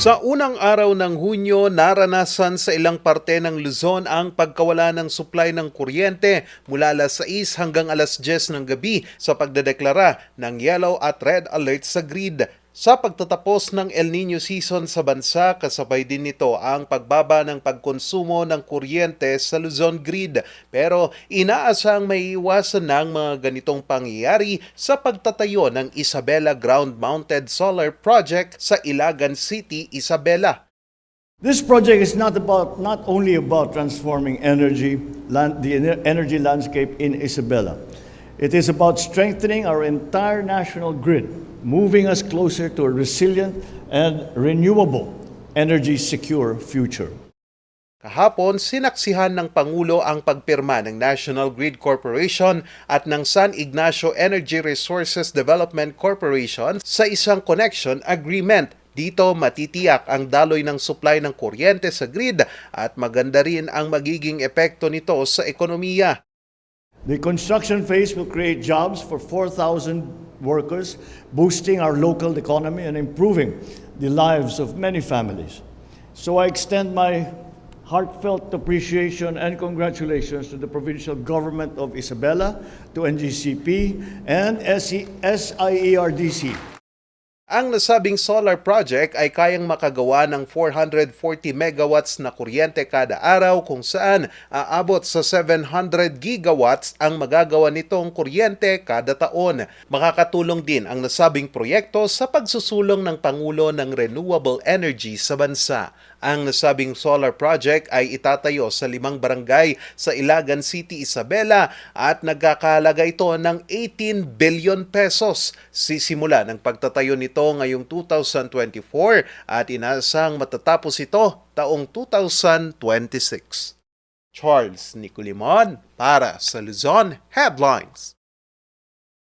Sa unang araw ng Hunyo, naranasan sa ilang parte ng Luzon ang pagkawala ng supply ng kuryente mula alas 6 hanggang alas 10 ng gabi sa pagdedeklara ng yellow at red alert sa grid. Sa pagtatapos ng El Nino season sa bansa, kasabay din nito ang pagbaba ng pagkonsumo ng kuryente sa Luzon grid. Pero inaasang may iwasan ng mga ganitong pangyayari sa pagtatayo ng Isabela Ground-Mounted Solar Project sa Ilagan City, Isabela. This project is not about not only about transforming energy land, the ener- energy landscape in Isabela. It is about strengthening our entire national grid, moving us closer to a resilient and renewable energy secure future. Kahapon, sinaksihan ng Pangulo ang pagpirma ng National Grid Corporation at ng San Ignacio Energy Resources Development Corporation sa isang connection agreement. Dito matitiyak ang daloy ng supply ng kuryente sa grid at maganda rin ang magiging epekto nito sa ekonomiya. The construction phase will create jobs for 4,000 workers, boosting our local economy and improving the lives of many families. So I extend my heartfelt appreciation and congratulations to the provincial government of Isabela, to NGCP, and SIERDC. Ang nasabing solar project ay kayang makagawa ng 440 megawatts na kuryente kada araw kung saan aabot sa 700 gigawatts ang magagawa nitong kuryente kada taon. Makakatulong din ang nasabing proyekto sa pagsusulong ng Pangulo ng renewable energy sa bansa. Ang nasabing solar project ay itatayo sa limang barangay sa Ilagan City, Isabela at nagkakahalaga ito ng 18 billion pesos. Sisimula ng pagtatayo nito ngayong 2024 at inaasang matatapos ito taong 2026. Charles Nicolimon para sa Luzon Headlines.